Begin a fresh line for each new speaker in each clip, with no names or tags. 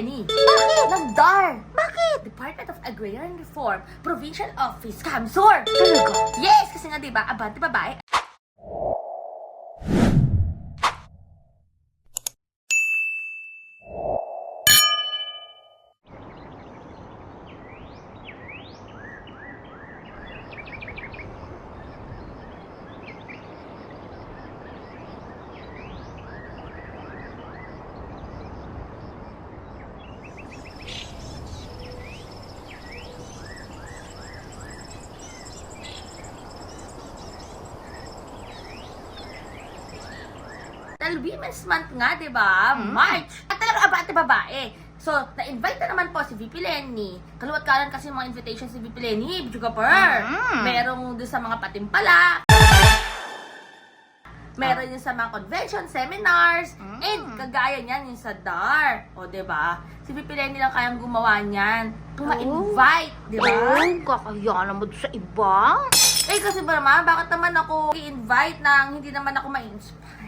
Lenny. Bakit? Ng DAR.
Bakit?
Department of Agrarian Reform, Provincial Office, Kamsur.
Talaga?
Yes, kasi nga diba, abante babae. Dahil Women's Month nga, di ba?
Mm.
March. At talaga abante babae. So, na-invite na naman po si VP Lenny. Kaluwat kalan kasi mga invitations si VP Lenny, Bijuga Per.
Mm.
Merong doon sa mga patimpala. Meron yung sa mga convention, seminars,
Mm.
and kagaya niyan yung sa DAR. O, di ba? Si VP Lenny lang kayang gumawa niyan. Kung
Oh.
ma-invite, di ba?
Oh, kakaya naman sa iba.
Eh, kasi ba naman, bakit naman ako i-invite nang hindi naman ako ma-inspire?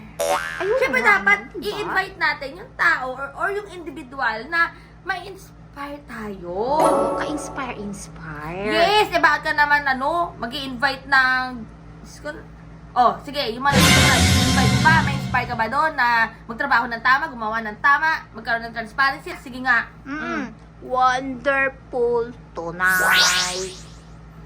Ayun
Siyempre
nga
dapat
diba?
i-invite natin yung tao or, or yung individual na ma-inspire tayo.
Oh, ka-inspire, inspire.
Yes, eh bakit ka naman ano, mag invite ng... Oh, sige, yung mga invite pa, may inspire ka ba doon na magtrabaho ng tama, gumawa ng tama, magkaroon ng transparency? Sige nga.
Mm. Wonderful tonight.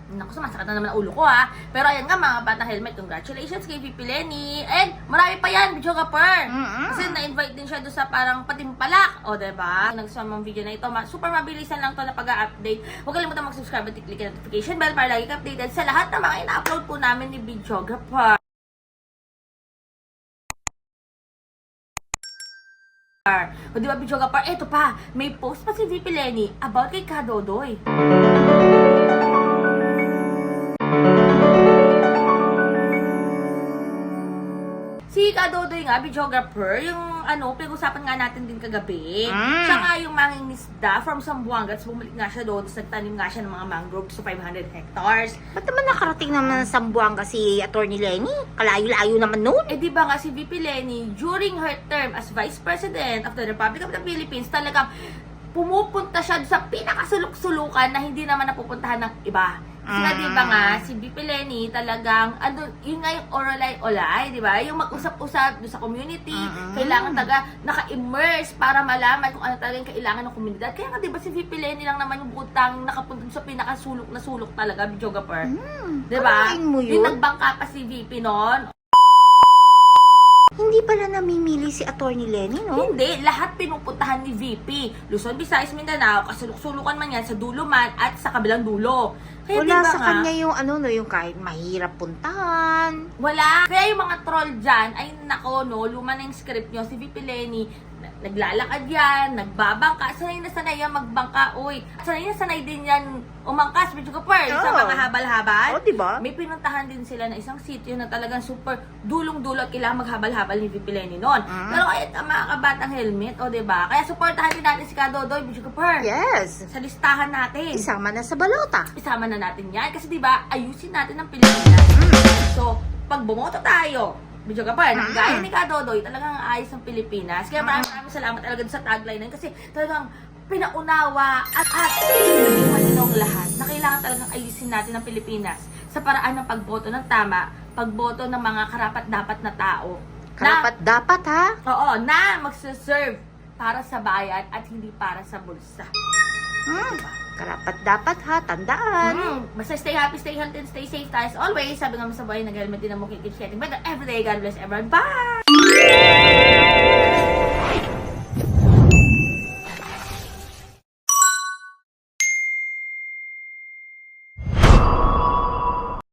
Naku, sumasakit na naman ang ulo ko ha. Pero ayan nga mga bata helmet, congratulations kay VP Lenny. And marami pa yan, video ka per.
Mm-mm.
Kasi na-invite din siya doon sa parang patimpalak. O, diba? Nagsuwam ang video na ito. Ma- super mabilisan lang to na pag-update. Huwag kalimutan mag-subscribe at i-click ang notification bell para lagi ka updated sa lahat ng mga ina-upload po namin ni Videographer. O di ba, Videographer? Eto pa, may post pa si VP Lenny about kay Kadodoy. Si Kadodoy nga, videographer, yung ano, pinag-usapan nga natin din kagabi.
Mm.
Siya nga yung mangingisda from Zamboanga, tapos bumalik nga siya doon, tapos nagtanim nga siya ng mga mangrove sa 500 hectares.
Ba't naman nakarating naman sa Sambuanga si Attorney Lenny? Kalayo-layo naman nun.
Eh di ba nga si VP Lenny, during her term as Vice President of the Republic of the Philippines, talagang pumupunta siya sa pinakasulok-sulukan na hindi naman napupuntahan ng iba. Kasi nga,
Mm.
di ba nga, si VP Lenny talagang, ano, yun nga yung oralay-olay, di ba? Yung mag-usap-usap doon sa community,
Mm-mm.
kailangan taga naka-immerse para malaman kung ano talaga yung kailangan ng komunidad. Kaya nga, di ba, si VP Lenny lang naman yung butang nakapunta sa pinakasulok na sulok talaga, videographer.
Hmm.
Di ba?
Alain mo
Yung
yun?
nagbangka pa si VP noon,
Hindi pala namimili si Attorney Lenny, no?
Hindi, lahat pinupuntahan ni VP. Luzon, Visayas, Mindanao, kasulok-sulukan man yan sa dulo man at sa kabilang dulo. Kaya
Wala
di ba
sa
nga,
kanya yung ano, no, yung kahit mahirap puntahan.
Wala. Kaya yung mga troll dyan, ay nako no, luma na yung script nyo. Si VP Lenny, naglalakad yan, nagbabangka. Sanay na sanay yan magbangka. Uy, sanay na sanay din yan umangkas. Medyo kapar. Sa
Oo.
mga habal-habal.
Oh, di ba?
May pinuntahan din sila na isang sitio na talagang super dulong-dulo at kailangan maghabal-habal ni VP Lenny noon.
Mm.
Pero ayun, ang mga kabatang helmet, o diba? Kaya supportahan din natin si Kadodoy, Medyo kapar.
Yes.
Sa listahan natin.
Isama na sa balota.
Isama na natin yan. Kasi diba, ayusin natin ang Pilipinas. So, pag bumoto tayo, Medyo ka pa,
Mm.
gaya ni Kadodoy, talagang ayos ang Pilipinas. Kaya maraming
Mm.
maraming salamat talaga sa tagline na yun. Kasi talagang pinaunawa at at naging malinong lahat na kailangan talagang ayusin natin ang Pilipinas sa paraan ng pagboto ng tama, pagboto ng mga karapat-dapat na tao.
Karapat dapat, ha?
Oo, na magsaserve para sa bayan at hindi para sa bulsa.
Hmm.
Diba?
Karapat dapat, ha? Tandaan.
Mm, basta stay happy, stay healthy, and stay safe as always. Sabi nga mo sa buhay, nag-helmet din ang mukha, keep getting better every day. God bless everyone. Bye!